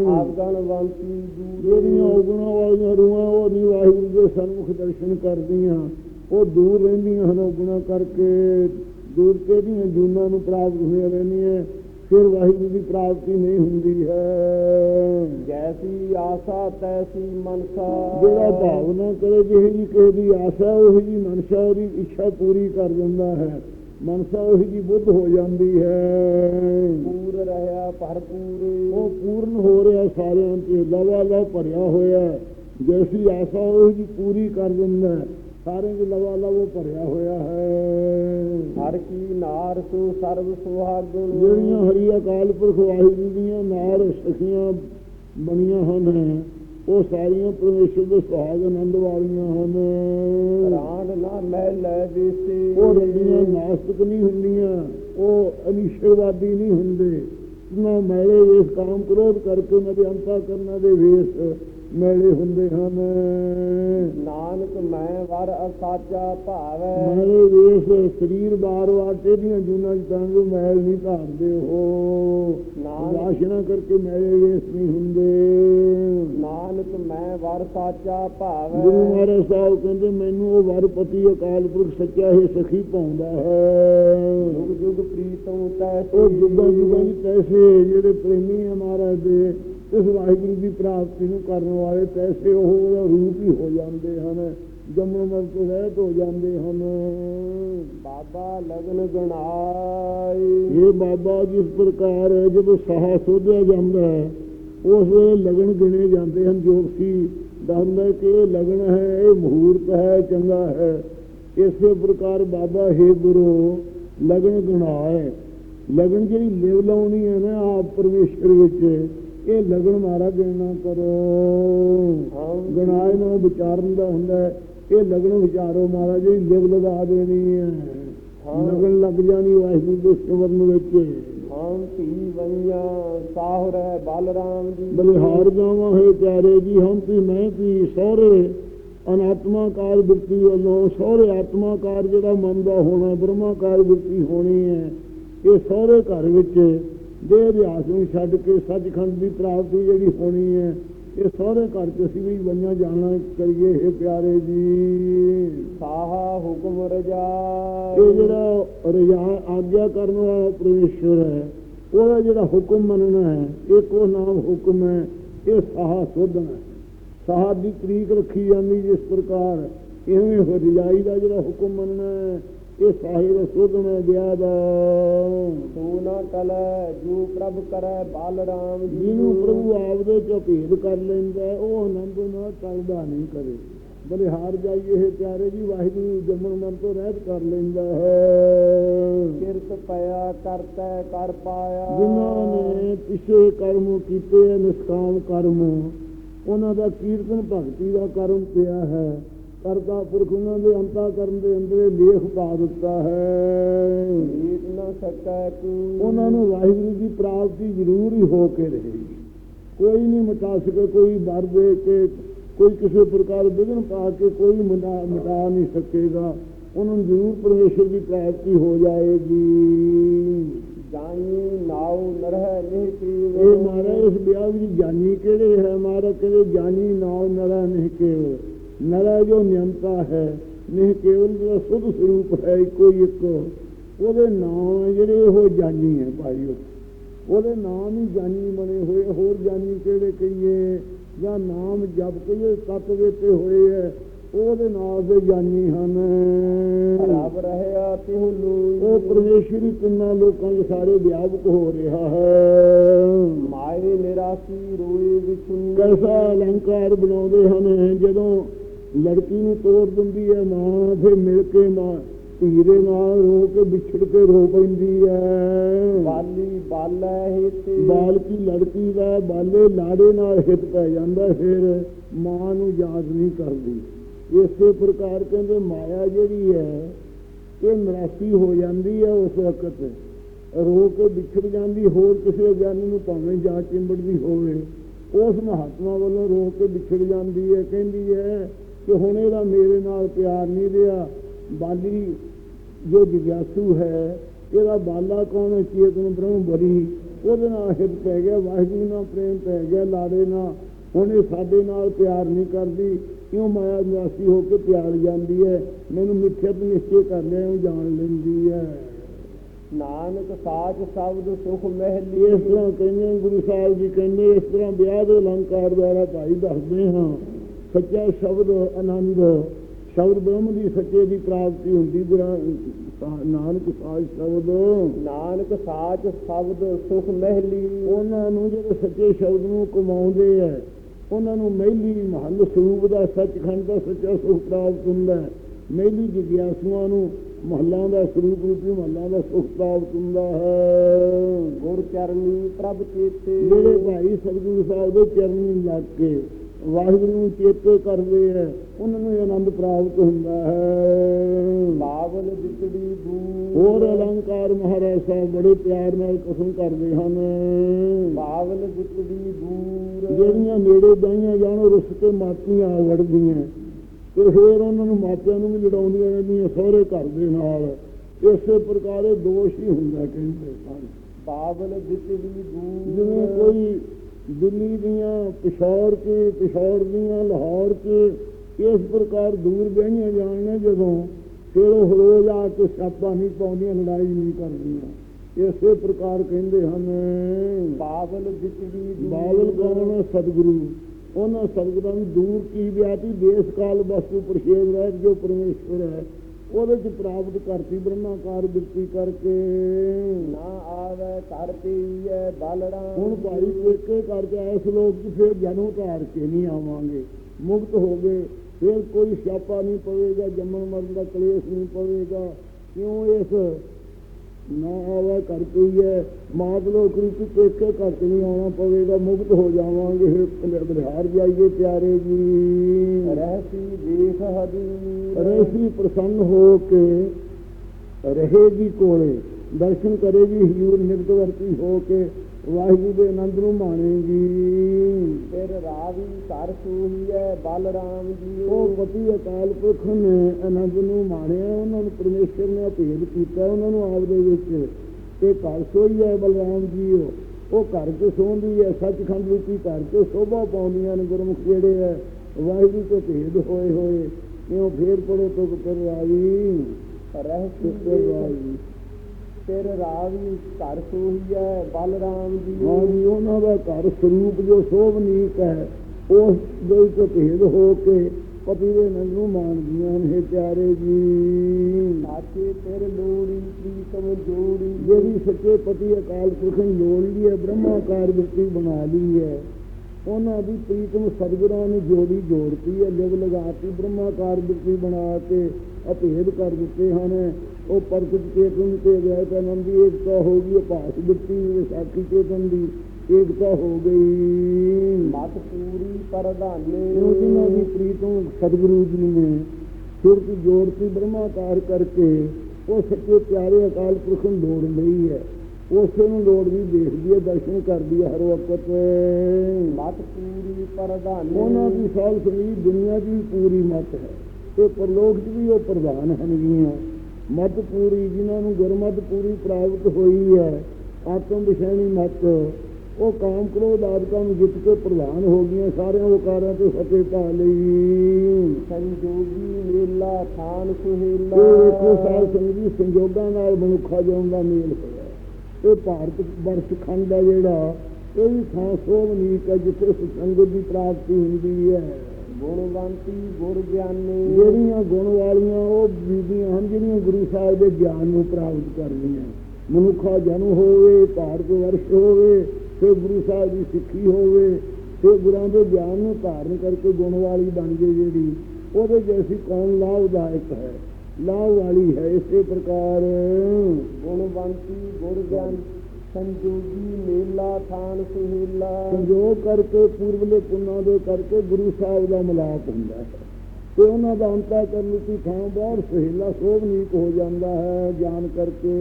ਆਵਗਣ ਵੰਤੀ ਦੂਰ। ਜਿਹੜੀਆਂ ਔਗਣਾਂ ਵਾਲੀਆਂ ਰੂਹਾਂ ਉਹ ਨਹੀਂ ਵਾਹਿਗੁਰੂ ਦੇ ਸਨਮੁਖ ਦਰਸ਼ਨ ਕਰਦੀਆਂ। ਉਹ ਦੂਰ ਰਹਿੰਦੀਆਂ ਹਨ ਗੁਣਾ ਕਰਕੇ। ਦੂਰ ਕਿਹੜੀਆਂ ਜੂਨਾਂ ਨੂੰ ਪ੍ਰਾਪਤ ਹੋਈਆਂ ਰਹਿੰਦੀਆਂ? ਫਿਰ ਵਾਹਿਗੁਰੂ ਦੀ ਪ੍ਰਾਪਤੀ ਨਹੀਂ ਹੁੰਦੀ ਹੈ। ਜੈਸੀ ਆਸਾ ਤੈਸੀ ਮਨਸਾ। ਜਿਹੜਾ ਭਾਵਨਾ ਕਰੇ ਜਿਹੇ ਜੀ ਕਿਸੇ ਦੀ ਆਸਾ ਉਹ ਜੀ ਮਨਸ਼ਾ ਉਹਦੀ ਇੱਛਾ ਪੂਰੀ ਕਰ ਦਿੰਦਾ ਹੈ। ਮਨਸਾ ਉਹ ਜੀ ਬੁੱਧ ਹੋ ਜਾਂਦੀ ਹੈ। ਪੂਰ ਰਹਾ ਭਰਪੂਰ। ਉਹ ਪੂਰਨ ਹੋ ਰਿਹਾ ਸਾਰਿਆਂ ਤੇ ਲਵਾ ਲਵ ਭਰਿਆ ਹੋਇਆ। ਜੈਸੀ ਆਸਾ ਉਹ ਜੀ ਪੂਰੀ ਕਰ ਦਿੰਦਾ ਹੈ। ਸਾਰਿਆਂ ਦੇ ਲਵਾ ਲਵ ਉਹ ਭਰਿਆ ਹੋਇਆ ਹੈ। ਹਰ ਕੀ ਨਾਰ ਸੋ ਸਰਬ ਸੁਹਾਗਣ। ਜਿਹੜੀਆਂ ਹਰੀ ਅਕਾਲ ਪੁਰਖ ਵਾਹਿਗੁਰੂ ਦੀਆਂ ਨਾਰ ਸਖੀਆਂ ਬਣੀਆਂ ਹਨ ਉਹ ਸਾਰੀਆਂ ਪਰਮੇਸ਼ਰ ਦੇ ਸੁਹਾਗ ਆਨੰਦ ਵਾਲੀਆਂ ਹਨ। ਪ੍ਰਾਣ ਨਾ ਮੈਲ ਦੇਸੇ। ਉਹ ਰੰਡੀਆਂ ਨਾਸਤਕ ਨਹੀਂ ਹੁੰਦੀਆਂ ਉਹ ਅਨੀਸ਼ਰਵਾਦੀ ਨਹੀਂ ਹੁੰਦੇ। ਨਾ ਮੈਲੇ ਵੇਸ ਕਾਮ ਕ੍ਰੋਧ ਕਰਕੇ ਦੇ ਅੰਤਾ ਕਰਨਾ ਦੇ ਵੇਸ ਮੈਲੇ ਹੁੰਦੇ ਹਨ। ਨਾਨਕ ਮੈਂ ਵਰ ਅਸਾਚਾ ਭਾਵੈ। ਮੈਲੇ ਵੇਸ ਸਰੀਰ ਬਾਰ-ਬਾਰ ਟੇਢੀਆਂ ਜੂਨਾਂ ਚ ਤਾਂ ਜੋ ਮੈਲ ਨਹੀਂ ਧਾਰਦੇ ਹੋ ਵਾਸ਼ਨਾ ਕਰਕੇ ਮੈਲੇ ਵੇਸ ਨਹੀਂ ਹੁੰਦੇ। ਨਾਨਕ ਮੈਂ ਵਰ ਸਾਚਾ ਭਾਵੈ। ਗੁਰੂ ਮਹਾਰਾਜ ਸਾਹਿਬ ਕਹਿੰਦੇ ਮੈਨੂੰ ਉਹ ਵਰਪਤੀ ਅਕਾਲ ਪੁਰਖ ਸੱਚਾ ਹੀ ਸਖੀ ਪਾਉਂਦਾ ਹੈ। ਜੁਗ ਜੁਗ ਪ੍ਰੀਤਮ ਤੈਸੀ। ਉਹ ਜੁਗਾਂ ਜੁਗਾਂ ਦੀ ਤੈਸੇ ਜਿਹੜੇ ਪ੍ਰੇਮੀ ਹੈ ਮਹਾਰਾਜ ਦੇ। ਇਸ ਵਾਹਿਗੁਰੂ ਦੀ ਪ੍ਰਾਪਤੀ ਨੂੰ ਕਰਨ ਵਾਲੇ ਤੈਸੇ ਉਹ ਉਹਦਾ ਰੂਪ ਹੀ ਹੋ ਜਾਂਦੇ ਹਨ। ਜੰਮਣ ਮਰ ਤੋਂ ਰਹਿਤ ਹੋ ਜਾਂਦੇ ਹਨ। ਬਾਬਾ ਲਗਨ ਗਣਾਈ। ਇਹ ਬਾਬਾ ਜਿਸ ਪ੍ਰਕਾਰ ਹੈ ਜਦੋਂ ਸਾਹ ਸੋਧਿਆ ਜਾਂਦਾ ਹੈ ਉਸ ਵੇਲੇ ਲਗਨ ਗਿਣੇ ਜਾਂਦੇ ਹਨ। ਜੋਗਸੀ ਦੱਸਦਾ ਹੈ ਕਿ ਇਹ ਲਗਨ ਹੈ ਇਹ ਮਹੂਰਤ ਹੈ ਚੰਗਾ ਹੈ। ਇਸੇ ਪ੍ਰਕਾਰ ਬਾਬਾ ਹੈ ਗੁਰੂ ਲਗਨ ਗਣਾਏ। ਲਗਨ ਜਿਹੜੀ ਲਿਵ ਲਾਉਣੀ ਹੈ ਨਾ ਆਪ ਪਰਮੇਸ਼ਰ ਵਿੱਚ ਇਹ ਲਗਨ ਮਾਰਾ ਗਿਣਨਾ ਕਰੋ ਗਣਾਏ ਨੂੰ ਵਿਚਾਰਨ ਦਾ ਹੁੰਦਾ ਹੈ। ਇਹ ਲਗਨ ਵਿਚਾਰੋ ਮਹਾਰਾਜ ਜੀ ਲਿਵ ਲਗਾ ਦੇਣੀ ਹੈ। ਹਾਂ। ਲਗਨ ਲੱਗ ਜਾਣੀ ਵਾਹਿਗੁਰੂ ਦੇ ਸਿਮਰਨ ਵਿੱਚ। ਹਮ ਧੀ ਵਈਆਂ ਸਾਹੁਰ ਹੈ ਬਲਰਾਮ ਜੀ। ਬਲਿਹਾਰ ਜਾਵਾਂ ਹੈ ਪਿਆਰੇ ਜੀ ਹਮ ਵੀ ਮੈਂ ਵੀ ਸਹੁਰੇ। ਅਨਾਤਮਾਕਾਰ ਬਿਰਤੀ ਵੱਲੋਂ ਸਹੁਰੇ ਆਤਮਾਕਾਰ ਜਿਹੜਾ ਮਨ ਦਾ ਹੋਣਾ ਬ੍ਰਹਮਾਕਾਰ ਬਿਰਤੀ ਹੋਣੀ ਹੈ। ਇਹ ਸਹੁਰੇ ਘਰ ਵਿੱਚ ਦੇਹ ਅਭਿਆਸ ਨੂੰ ਛੱਡ ਕੇ ਸੱਚਖੰਡ ਦੀ ਪ੍ਰਾਪਤੀ ਜਿਹੜੀ ਹੋਣੀ ਹੈ ਇਹ ਸਹੁਰੇ ਘਰ ਚ ਅਸੀਂ ਵੀ ਬੰਨਿਆ ਜਾਣਾ ਕਰੀਏ ਇਹ ਪਿਆਰੇ ਜੀ। ਸਾਹਾ ਹੁਕਮ ਰਜਾ। ਇਹ ਜਿਹੜਾ ਰਜਾ ਆਗਿਆ ਕਰਨ ਵਾਲਾ ਪਰਮੇਸ਼ਵਰ ਹੈ ਉਹਦਾ ਜਿਹੜਾ ਹੁਕਮ ਮੰਨਣਾ ਹੈ ਇੱਕ ਉਹ ਨਾਮ ਹੁਕਮ ਹੈ ਇਹ ਸਾਹ ਸੋਧਣਾ ਹੈ। ਸਾਹ ਦੀ ਤਰੀਕ ਰੱਖੀ ਜਾਂਦੀ ਜਿਸ ਪ੍ਰਕਾਰ ਇਵੇਂ ਹੋ ਰਜਾਈ ਦਾ ਜਿਹੜਾ ਹੁਕਮ ਮੰਨਣਾ ਹੈ ਇਹ ਸਾਹੇ ਦਾ ਸੋਧਣਾ ਵਿਆਹ ਦਾ। ਸੋਨਾ ਕਲੈ ਜੋ ਪ੍ਰਭ ਕਰੈ ਬਲਰਾਮ ਜੀ ਜਿਹਨੂੰ ਪ੍ਰਭੂ ਆਪਦੇ ਚ ਭੇਦ ਕਰ ਲੈਂਦਾ ਉਹ ਆਨੰਦ ਨਾਲ ਟਲਦਾ ਨਹੀਂ ਕਰੇ ਬਲਿਹਾਰ ਜਾਈਏ ਇਹ ਪਿਆਰੇ ਜੀ ਵਾਹਿਗੁਰੂ ਜੰਮਣ ਮਨ ਤੋਂ ਰਹਿਤ ਕਰ ਲੈਂਦਾ ਹੈ। ਕਿਰਤ ਪਿਆ ਕਰਤੈ ਕਰ ਪਾਇਆ। ਜਿਨ੍ਹਾਂ ਨੇ ਪਿਛੇ ਕਰਮ ਕੀਤੇ ਨਿਸ਼ਕਾਮ ਕਰਮ ਉਹਨਾਂ ਦਾ ਕੀਰਤਨ ਭਗਤੀ ਦਾ ਕਰਮ ਪਿਆ ਹੈ। ਕਰਤਾ ਪੁਰਖ ਉਹਨਾਂ ਦੇ ਅੰਤਾ ਕਰਨ ਦੇ ਅੰਦਰੇ ਲੇਖ ਪਾ ਦਿੱਤਾ ਹੈ। ਨ ਸਕੈ ਕੂ ਉਹਨਾਂ ਨੂੰ ਵਾਹਿਗੁਰੂ ਦੀ ਪ੍ਰਾਪਤੀ ਜ਼ਰੂਰ ਹੀ ਹੋ ਕੇ ਰਹੇਗੀ। ਕੋਈ ਨਹੀਂ ਮਿਟਾ ਸਕੇ ਕੋਈ ਦਰ ਦੇ ਕੇ ਕੋਈ ਕਿਸੇ ਪ੍ਰਕਾਰ ਵਿਘਨ ਪਾ ਕੇ ਕੋਈ ਮਿਟਾ ਨਹੀਂ ਸਕੇਗਾ। ਉਹਨਾਂ ਨੂੰ ਜ਼ਰੂਰ ਪਰਮੇਸ਼ਰ ਦੀ ਪ੍ਰਾਪਤੀ ਹੋ ਜਾਏਗੀ। ਜਾਈ ਨਾਉ ਨਰਹਿ ਨਿਹ ਕੀਵ ਇਹ ਮਹਾਰਾਜ ਇਸ ਵਿਆਹ ਵਿੱਚ ਗਿਆਨੀ ਕਿਹੜੇ ਹੈ? ਮਹਾਰਾਜ ਕਹਿੰਦੇ ਗਿਆਨੀ ਨਾਮ ਨਰਾ ਨਹੀਂ ਕੇਵਲ। ਨਰਾ ਜੋ ਨਿਯੰਤਾ ਹੈ। ਨਹੀਂ ਕੇਵਲ ਜਿਹੜਾ ਸੁਧ ਸਰੂਪ ਹੈ ਇੱਕੋ ਇੱਕ। ਉਹਦੇ ਨਾਮ ਜਿਹੜੇ ਉਹ ਗਿਆਨੀ ਹੈ ਭਾਈਓ। ਉਹਦੇ ਨਾਮ ਹੀ ਗਿਆਨੀ ਬਣੇ ਹੋਏ ਹੋਰ ਗਿਆਨੀ ਕਿਹੜੇ ਕਹੀਏ? ਜਾਂ ਨਾਮ ਜਪ ਕਹੀਏ ਸਤ ਵੇਤੇ ਹੋਏ ਹੈ ਉਹਦੇ ਨਾਮ ਦੇ ਗਿਆਨੀ ਹਨ। ਰਬ ਰਹਿਆ ਤਿਹੁ ਲੋਈ। ਉਹ ਪਰਮੇਸ਼ਵਰੀ ਤਿੰਨਾਂ ਲੋਕਾਂ 'ਚ ਸਾਰੇ ਵਿਆਪਕ ਹੋ ਰਿਹਾ ਹੈ। ਮਾਏ ਨਿਰਾਸੀ ਰੋਏ ਵਿਛੁੰਨ। ਕੈਸਾ ਅਲੰਕਾਰ ਬਣਾਉਂਦੇ ਹਨ। ਜਦੋਂ ਲੜਕੀ ਨੂੰ ਤੋੜ ਦਿੰਦੀ ਹੈ ਮਾਂ ਫਿਰ ਮਿਲ ਕੇ ਮਾਂ ਧੀਰੇ ਨਾਲ ਰੋ ਕੇ ਵਿਛੜ ਕੇ ਰੋ ਪੈਂਦੀ ਹੈ। ਬਾਲੀ ਬਾਲੈ ਹਿਤੇ ਬਾਲਕੀ ਲੜਕੀ ਦਾ ਬਾਲੇ ਲਾੜੇ ਨਾਲ ਹਿੱਤ ਪੈ ਜਾਂਦਾ ਫਿਰ ਮਾਂ ਨੂੰ ਯਾਦ ਨਹੀਂ ਕਰਦੀ। ਇਸੇ ਪ੍ਰਕਾਰ ਕਹਿੰਦੇ ਮਾਇਆ ਜਿਹੜੀ ਹੈ ਇਹ ਨਿਰਾਸ਼ੀ ਹੋ ਜਾਂਦੀ ਹੈ ਉਸ ਵਕਤ। ਰੋ ਕੇ ਵਿਛੜ ਜਾਂਦੀ ਹੋਰ ਕਿਸੇ ਗਿਆਨੀ ਨੂੰ ਭਾਵੇਂ ਜਾ ਚਿੰਬੜਦੀ ਹੋਵੇ। ਉਸ ਮਹਾਤਮਾ ਵੱਲੋਂ ਰੋ ਕੇ ਵਿਛੜ ਜਾਂਦੀ ਹੈ ਕਹਿੰਦੀ ਹੈ ਕਿ ਹੁਣ ਇਹਦਾ ਮੇਰੇ ਨਾਲ ਪਿਆਰ ਨਹੀਂ ਰਿਹਾ। ਬਾਲੀ ਜੋ ਜਿਗਿਆਸੂ ਹੈ ਇਹਦਾ ਬਾਲਾ ਕੌਣ ਹੈ? ਚੇਤਨ ਬ੍ਰਹਮ ਬਰੀ ਉਹਦੇ ਨਾਲ ਹਿੱਤ ਪੈ ਗਿਆ ਵਾਹਿਗੁਰੂ ਨਾਲ ਪ੍ਰੇਮ ਪੈ ਗਿਆ ਲਾੜੇ ਨਾਲ। ਹੁਣ ਇਹ ਸਾਡੇ ਨਾਲ ਪਿਆਰ ਨਹੀਂ ਕਰਦੀ। ਕਿਉਂ ਮਾਇਆ ਨਿਵਾਸੀ ਹੋ ਕੇ ਪਿਆਰ ਜਾਂਦੀ ਹੈ? ਮੈਨੂੰ ਮਿੱਥਿਅਤ ਨਿਸ਼ਚੈ ਕਰ ਲਿਆ ਉਹ ਜਾਣ ਲੈਂਦੀ ਹੈ। ਨਾਨਕ ਸਾਚ ਸ਼ਬਦ ਸੁਖ ਮਹਿਲੀ ਇਸ ਤਰ੍ਹਾਂ ਕਹਿੰਦੇ ਗੁਰੂ ਸਾਹਿਬ ਜੀ ਕਹਿੰਦੇ ਇਸ ਤਰ੍ਹਾਂ ਵਿਆਹ ਦੇ ਅਲੰਕਾਰ ਦੁਆਰਾ ਭਾਈ ਦੱਸਦੇ ਹਾਂ। ਸੱਚਾ ਸ਼ਬਦ ਆਨੰਦ। ਸ਼ਬਦ ਬ੍ਰਹਮ ਦੀ ਸੱਚੇ ਦੀ ਪ੍ਰਾਪਤੀ ਹੁੰਦੀ ਗੁਰਾਂ ਨਾਨਕ ਸਾਜ ਸ਼ਬਦ। ਨਾਨਕ ਸਾਚ ਸ਼ਬਦ ਸੁਖ ਮਹਿਲੀ। ਉਹਨਾਂ ਨੂੰ ਜਿਹੜੇ ਸੱਚੇ ਸ਼ਬਦ ਨੂੰ ਕਮਾਉਂਦੇ ਆ ਉਹਨਾਂ ਨੂੰ ਮਹਿਲੀ ਮਹੱਲ ਸਰੂਪ ਦਾ ਸੱਚਖੰਡ ਦਾ ਸੱਚਾ ਸੁਖ ਪ੍ਰਾਪਤ ਹੁੰਦਾ ਹੈ। ਮਹਿਲੀ ਜਿਗਿਆਸੂਆਂ ਨੂੰ ਮਹੱਲਾਂ ਦਾ ਸਰੂਪ ਰੂਪੀ ਮਹੱਲਾਂ ਦਾ ਸੁਖ ਪ੍ਰਾਪਤ ਹੁੰਦਾ ਹੈ। ਗੁਰ ਚਰਨੀ ਪ੍ਰਭ ਚੇਤੇ। ਜਿਹੜੇ ਭਾਈ ਸਤਿਗੁਰੂ ਸਾਹਿਬ ਦੇ ਚਰਨੀ ਲੱਗ ਕੇ ਵਾਹਿਗੁਰੂ ਚੇਤੇ ਕਰਦੇ ਆ ਉਹਨਾਂ ਨੂੰ ਆਨੰਦ ਪ੍ਰਾਪਤ ਹੁੰਦਾ ਹੈ। ਬਾਵਲ ਵਿਚੜੀ ਦੂਰ ਹੋਰ ਅਲੰਕਾਰ ਮਹਾਰਾਜ ਸਾਹਿਬ ਬੜੇ ਪਿਆਰ ਨਾਲ ਕਸਮ ਕਰਦੇ ਹਨ। ਬਾਵਲ ਵਿਚੜੀ ਦੂਰ ਜਿਹੜੀਆਂ ਨੇੜੇ ਬਹੀਆਂ ਜਾਣੋ ਰੁੱਸ ਕੇ ਮਾਪੀਆਂ ਆ ਵੜਦੀਆਂ। ਤੇ ਫਿਰ ਉਹਨਾਂ ਨੂੰ ਮਾਪਿਆਂ ਨੂੰ ਵੀ ਲੜਾਉਂਦੀਆਂ ਰਹਿੰਦੀਆਂ ਸਹੁਰੇ ਘਰ ਦੇ ਨਾਲ। ਇਸੇ ਪ੍ਰਕਾਰ ਦੋਸ਼ ਹੀ ਹੁੰਦਾ ਕਹਿੰਦੇ ਹਨ। ਬਾਵਲ ਵਿਚੜੀ ਦੂਰ ਜਿਵੇਂ ਕੋਈ ਦਿੱਲੀ ਦੀਆਂ ਪਿਸ਼ੌਰ ਕੇ ਪਿਸ਼ੌਰ ਦੀਆਂ ਲਾਹੌਰ ਕੇ ਇਸ ਪ੍ਰਕਾਰ ਦੂਰ ਬਹੀਆਂ ਜਾਣੀਆਂ ਜਦੋਂ ਫਿਰ ਉਹ ਰੋਜ਼ ਆ ਕੇ ਛਾਪਾ ਨਹੀਂ ਪਾਉਂਦੀਆਂ ਲੜਾਈ ਨਹੀਂ ਕਰਦੀਆਂ। ਇਸੇ ਪ੍ਰਕਾਰ ਕਹਿੰਦੇ ਹਨ ਵਿਚੜੀ ਦੂਰ ਬਾਵਲ ਕੌਣ? ਸਤਿਗੁਰੂ। ਉਹਨਾਂ ਸਤਿਗੁਰਾਂ ਨੂੰ ਦੂਰ ਕੀ ਵਿਆਤੀ ਦੇਸ਼ ਕਾਲ ਵਸਤੂ ਪ੍ਰਸ਼ੇਦ ਰਹਿ ਜੋ ਪਰਮੇਸ਼ਵਰ ਹੈ। ਉਹਦੇ ਚ ਪ੍ਰਾਪਤ ਕਰਤੀ ਬ੍ਰਹਮਾਕਾਰ ਬਿਰਤੀ ਕਰਕੇ। ਨਾ ਆਵੇ ਘਰ ਪੀਏ ਬਲੜਾ ਹੁਣ ਭਾਈ ਕੋਕੇ ਕਰਕੇ ਇਸ ਲੋਕ ਚ ਫਿਰ ਜਨਮ ਧਾਰ ਕੇ ਨਹੀਂ ਆਵਾਂਗੇ। ਮੁਕਤ ਹੋ ਗਏ। ਫਿਰ ਕੋਈ ਸਿਆਪਾ ਨਹੀਂ ਪਵੇਗਾ ਜੰਮਣ ਮਰਨ ਦਾ ਕਲੇਸ਼ ਨਹੀਂ ਪਵੇਗਾ। ਕਿਉਂ ਇਸ ਨਾ ਆਵੇ ਕਰਕੇ ਹੀ ਹੈ ਮਾਤ ਲੋਕ ਰੂਪ ਕੋਕੇ ਕਰਕੇ ਨਹੀਂ ਆਉਣਾ ਪਵੇਗਾ ਮੁਕਤ ਹੋ ਜਾਵਾਂਗੇ। ਬਿਹਾਰ ਜਾਈਏ ਪਿਆਰੇ ਜੀ। ਰਹਿਸੀ ਦੇਖ ਹਦੂਰ ਰੇਸੀ ਪ੍ਰਸੰਨ ਹੋ ਕੇ ਰਹੇਗੀ ਕੋਲੇ ਦਰਸ਼ਨ ਕਰੇਗੀ ਹਜੂਰ ਨਿਰਤ ਵਰਤੀ ਹੋ ਕੇ। ਵਾਹਿਗੁਰੂ ਦੇ ਆਨੰਦ ਨੂੰ ਮਾਣੇਗੀ। ਫਿਰ ਰਾਵੀ ਘਰ ਸੂਹੀਐ ਬਲਰਾਮ ਜੀ ਉਹ ਪਤੀ ਅਕਾਲ ਪੁਰਖ ਨੇ ਆਨੰਦ ਨੂੰ ਮਾਣਿਆ। ਉਹਨਾਂ ਨੂੰ ਪਰਮੇਸ਼ਰ ਨੇ ਭੇਦ ਕੀਤਾ। ਉਹਨਾਂ ਨੂੰ ਆਪ ਦੇ ਵਿੱਚ ਤੇ ਘਰ ਸੋਈ ਹੈ ਬਲਰਾਮ ਜੀ ਉਹ। ਉਹ ਘਰ ਚ ਸੋਹੰਦੀ ਹੈ ਸੱਚਖੰਡ ਰੂਪੀ ਘਰ ਚ ਸ਼ੋਭਾ ਪਾਉਂਦੀਆਂ ਨੇ ਗੁਰਮੁਖ ਜਿਹੜੇ ਹੈ ਵਾਹਿਗੁਰੂ ਤੋਂ ਭੇਦ ਹੋਏ ਹੋਏ। ਕਿਉਂ ਫੇਰ ਪੜੋ ਤੋ ਕਰ ਰਾਵੀ। ਸੁਤਰ ਦੇਖ ਰਾਵੀ। ਫਿਰ ਰਾਵੀ ਘਰ ਸੂਹੀਐ ਬਲਰਾਮ ਜੀ ਹਾਂਜੀ ਉਹਨਾਂ ਦਾ ਘਰ ਸਰੂਪ ਜੋ ਸ਼ੋਭਨੀਕ ਹੈ ਉਸ ਦੇ ਵਿੱਚ ਭੇਦ ਹੋ ਕੇ ਪਤੀ ਦੇ ਆਨੰਦ ਨੂੰ ਮਾਣਦੀਆਂ ਨੇ ਪਿਆਰੇ ਜੀ। ਸਾਚੇ ਤੇਰ ਲੋੜੀ ਪ੍ਰੀਤਮ ਜੋੜੀ। ਜਿਹੜੀ ਸੱਚੇ ਪਤੀ ਅਕਾਲ ਪੁਰਖ ਨੇ ਜੋੜ ਲਈ ਹੈ ਬ੍ਰਹਮਾਕਾਰ ਬਿਰਤੀ ਬਣਾ ਲਈ ਹੈ। ਉਹਨਾਂ ਦੀ ਪ੍ਰੀਤਮ ਸਤਿਗੁਰਾਂ ਨੇ ਜੋੜੀ ਜੋੜਤੀ ਹੈ ਲਿਵ ਲਗਾਤੀ ਬ੍ਰਹਮਾਕਾਰ ਬਿਰਤੀ ਬਣਾ ਕੇ ਅਭੇਦ ਕਰ ਦਿੱਤੇ ਹਨ। ਉਹ ਪ੍ਰਗਟ ਚੇਤਨ ਤੇ ਵਿਆਹ ਆਨੰਦ ਦੀ ਏਕਤਾ ਹੋ ਗਈ ਭਾਸ ਬਿਰਤੀ ਵਿਸਾਖੀ ਚੇਤਨ ਦੀ ਏਕਤਾ ਹੋ ਗਈ। ਮਤ ਪੂਰੀ ਪਰਧਾਨੇ। ਉਹ ਜਿਨ੍ਹਾਂ ਦੀ ਪ੍ਰੀਤਮ ਸਤਿਗੁਰੂ ਜੀ ਨੇ ਸੁਰਤ ਜੋੜਤੀ ਬ੍ਰਹਮਾਕਾਰ ਕਰਕੇ ਉਹ ਸੱਚੇ ਪਿਆਰੇ ਅਕਾਲ ਪੁਰਖ ਨੂੰ ਲੋੜ ਲਈ ਹੈ। ਉਸੇ ਨੂੰ ਲੋੜ ਵੀ ਦੇਖਦੀ ਹੈ ਦਰਸ਼ਨ ਕਰਦੀ ਹੈ ਹਰ ਵਕਤ। ਮਤ ਪੂਰੀ ਪਰਧਾਨੇ। ਉਹਨਾਂ ਦੀ ਸਾਲ ਸੁਣੀ ਦੁਨੀਆ ਦੀ ਪੂਰੀ ਮਤ ਹੈ। ਤੇ ਪਰਲੋਕ 'ਚ ਵੀ ਉਹ ਪ੍ਰਧਾਨ ਹਨਗੀਆਂ ਮਤ ਪੂਰੀ ਜਿਨ੍ਹਾਂ ਨੂੰ ਗੁਰਮਤ ਪੂਰੀ ਪ੍ਰਾਪਤ ਹੋਈ ਹੈ ਆਤਮ ਵਿਸ਼ੈਣੀ ਮਤ। ਉਹ ਕਾਮ ਕ੍ਰੋਧ ਆਦਿਕਾਂ ਨੂੰ ਜਿੱਤ ਕੇ ਪ੍ਰਧਾਨ ਹੋ ਗਈਆਂ ਸਾਰਿਆਂ ਵਕਾਰਾਂ ਤੇ ਫਤਿਹ ਪਾ ਲਈ। ਸੰਜੋਗੀ ਮੇਲਾ ਥਾਨ ਸੁਹੇਲਾ। ਇਹ ਵੇਖੋ ਸਾਲ ਸੰਗਤੀ ਸੰਜੋਗਾਂ ਨਾਲ ਮਨੁੱਖਾ ਜੀਵਨ ਦਾ ਮੇਲ ਹੋਇਆ। ਇਹ ਭਾਰਤ ਵਰਸ਼ ਖੰਡ ਹੈ ਜਿਹੜਾ ਇਹ ਵੀ ਥਾਂ ਸੋਭਨੀਕ ਹੈ ਜਿੱਥੇ ਸੰਗਤ ਦੀ ਪ੍ਰਾਪਤੀ ਹੁੰਦੀ ਹੈ। ਗੁਣਵੰਤੀ ਗੁਰ ਗਿਆਨੀ। ਜਿਹੜੀਆਂ ਗੁਣ ਵਾਲੀਆਂ ਉਹ ਬੀਬੀਆਂ ਹਨ ਜਿਹੜੀਆਂ ਗੁਰੂ ਸਾਹਿਬ ਦੇ ਗਿਆਨ ਨੂੰ ਪ੍ਰਾਪਤ ਕਰਦੀਆਂ ਮਨੁੱਖਾ ਜਨਮ ਹੋਵੇ ਭਾਰਤ ਵਰਸ਼ ਹੋਵੇ ਤੇ ਗੁਰੂ ਸਾਹਿਬ ਦੀ ਸਿੱਖੀ ਹੋਵੇ ਤੇ ਗੁਰਾਂ ਦੇ ਗਿਆਨ ਨੂੰ ਧਾਰਨ ਕਰਕੇ ਗੁਣ ਵਾਲੀ ਬਣ ਜੇ ਜਿਹੜੀ ਉਹਦੇ ਜੈਸੀ ਕੌਣ ਲਾਭਦਾਇਕ ਹੈ? ਲਾਭ ਵਾਲੀ ਹੈ ਇਸੇ ਪ੍ਰਕਾਰ। ਗੁਣਵੰਤੀ ਗੁਰ ਗਿਆਨ ਸੰਜੋਗੀ ਮੇਲਾ ਥਾਨ ਸੁਹੇਲਾ। ਸੰਜੋਗ ਕਰਕੇ ਪੂਰਬਲੇ ਪੁੰਨਾਂ ਦੇ ਕਰਕੇ ਗੁਰੂ ਸਾਹਿਬ ਦਾ ਮਿਲਾਪ ਹੁੰਦਾ ਹੈ। ਤੇ ਉਹਨਾਂ ਦਾ ਅੰਤਾ ਕਰਨ ਦੀ ਥਾਂ ਬਹੁਤ ਸਹੇਲਾ ਸੋਭਨੀਕ ਹੋ ਜਾਂਦਾ ਹੈ ਗਿਆਨ ਕਰਕੇ।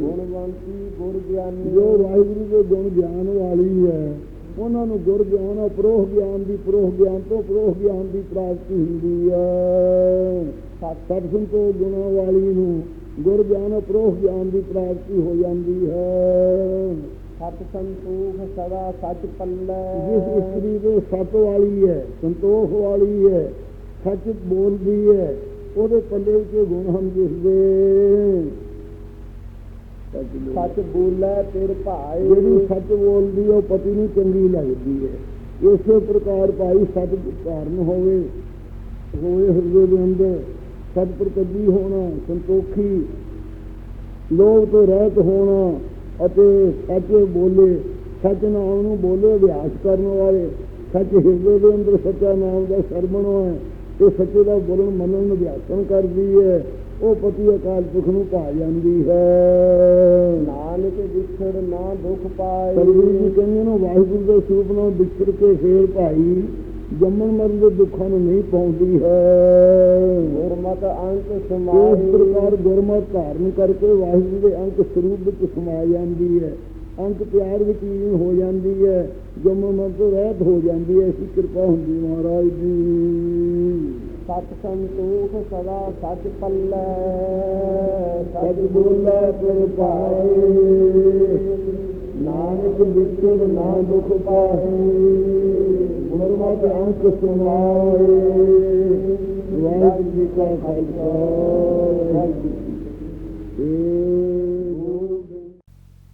ਗੁਣਵੰਤੀ ਗੁਰ ਗਿਆਨੀ ਜੋ ਵਾਹਿਗੁਰੂ ਦੇ ਗੁਣ ਗਿਆਨ ਵਾਲੀ ਹੈ ਉਹਨਾਂ ਨੂੰ ਗੁਰ ਗਿਆਨ ਅਪਰੋਹ ਗਿਆਨ ਦੀ ਪਰੋਹ ਗਿਆਨ ਤੋਂ ਪਰੋਹ ਗਿਆਨ ਦੀ ਪ੍ਰਾਪਤੀ ਹੁੰਦੀ ਹੈ। ਸਤ ਸੰਤੋ ਗੁਣਾਂ ਵਾਲੀ ਨੂੰ ਗੁਰ ਗਿਆਨ ਅਪਰੋਹ ਗਿਆਨ ਦੀ ਪ੍ਰਾਪਤੀ ਹੋ ਜਾਂਦੀ ਹੈ। ਸਤ ਸੰਤੋਖ ਸਦਾ ਸੱਚ ਪੱਲੇ। ਜਿਸ ਇਸਤਰੀ ਦੇ ਸਤ ਵਾਲੀ ਹੈ ਸੰਤੋਖ ਵਾਲੀ ਹੈ ਸੱਚ ਬੋਲਦੀ ਹੈ ਉਹਦੇ ਪੱਲੇ ਵਿੱਚ ਗੁਣ ਹਨ ਦਿਸਦੇ ਸੱਚ ਬੋਲ- ਤੇਰ ਭਾਈ ਜਿਹੜੀ ਸੱਚ ਬੋਲਦੀ ਉਹ ਪਤੀ ਨੂੰ ਚੰਗੀ ਲੱਗਦੀ ਹੈ। ਇਸੇ ਪ੍ਰਕਾਰ ਭਾਈ ਸੱਚ ਧਾਰਨ ਹੋਵੇ ਹੋਵੇ ਹਿਰਦੇ ਦੇ ਅੰਦਰ। ਸੱਚ ਪ੍ਰਤੱਜੀ ਹੋਣਾ ਸੰਤੋਖੀ ਲੋਭ ਤੋਂ ਰਹਿਤ ਹੋਣਾ ਅਤੇ ਸੱਚ ਬੋਲੇ ਸੱਚ ਨਾਮ ਨੂੰ ਬੋਲੇ ਅਭਿਆਸ ਕਰਨ ਵਾਲੇ ਸੱਚ ਹਿਰਦੇ ਦੇ ਅੰਦਰ ਸੱਚਾ ਨਾਮ ਦਾ ਸਰਵਣ ਹੈ ਤੇ ਸੱਚੇ ਦਾ ਬੋਲਣ ਮੰਨਣ ਨੂੰ ਅਭਿਆਸਨ ਕਰਦੀ ਹੈ। ਉਹ ਪਤੀ ਅਕਾਲ ਪੁਰਖ ਨੂੰ ਭਾ ਜਾਂਦੀ ਹੈ। ਨਾਨਕ ਵਿਛੜ ਨਾ ਦੁਖ ਪਾਏ। ਸਤਿਗੁਰੂ ਜੀ ਕਹਿੰਦੇ ਨੇ ਵਾਹਿਗੁਰੂ ਦੇ ਸਰੂਪ ਨਾਲ ਵਿਛੜ ਕੇ ਫੇਰ ਭਾਈ ਜੰਮਣ ਮਰਨ ਦੇ ਦੁੱਖਾਂ ਨੂੰ ਨਹੀਂ ਪਾਉਂਦੀ ਹੈ। ਗੁਰਮਤ ਇਸ ਸਮਾਏ ਪ੍ਰਕਾਰ ਗੁਰਮਤਿ ਧਾਰਨ ਕਰਕੇ ਵਾਹਿਗੁਰੂ ਦੇ ਅੰਕ ਸਰੂਪ ਵਿੱਚ ਸਮਾ ਜਾਂਦੀ ਹੈ। ਅੰਕ ਪਿਆਰ ਵਿੱਚ ਲੀਨ ਹੋ ਜਾਂਦੀ ਹੈ। ਜੰਮਣ ਮਰਨ ਤੋਂ ਰਹਿਤ ਹੋ ਜਾਂਦੀ ਹੈ। ਐਸੀ ਕਿਰਪਾ ਹੁੰਦੀ ਮਹਾਰਾਜ ਦੀ ਸਤ ਸੰਤੋਖ ਸਦਾ ਸੱਚ ਪੱਲੇ। ਸਤਿ ਬੋਲੇ ਫਿਰ ਪਾਏ ਨਾਨਕ ਵਿਚਰ ਨਾ ਦੁਖ ਪਾਏ Thank you.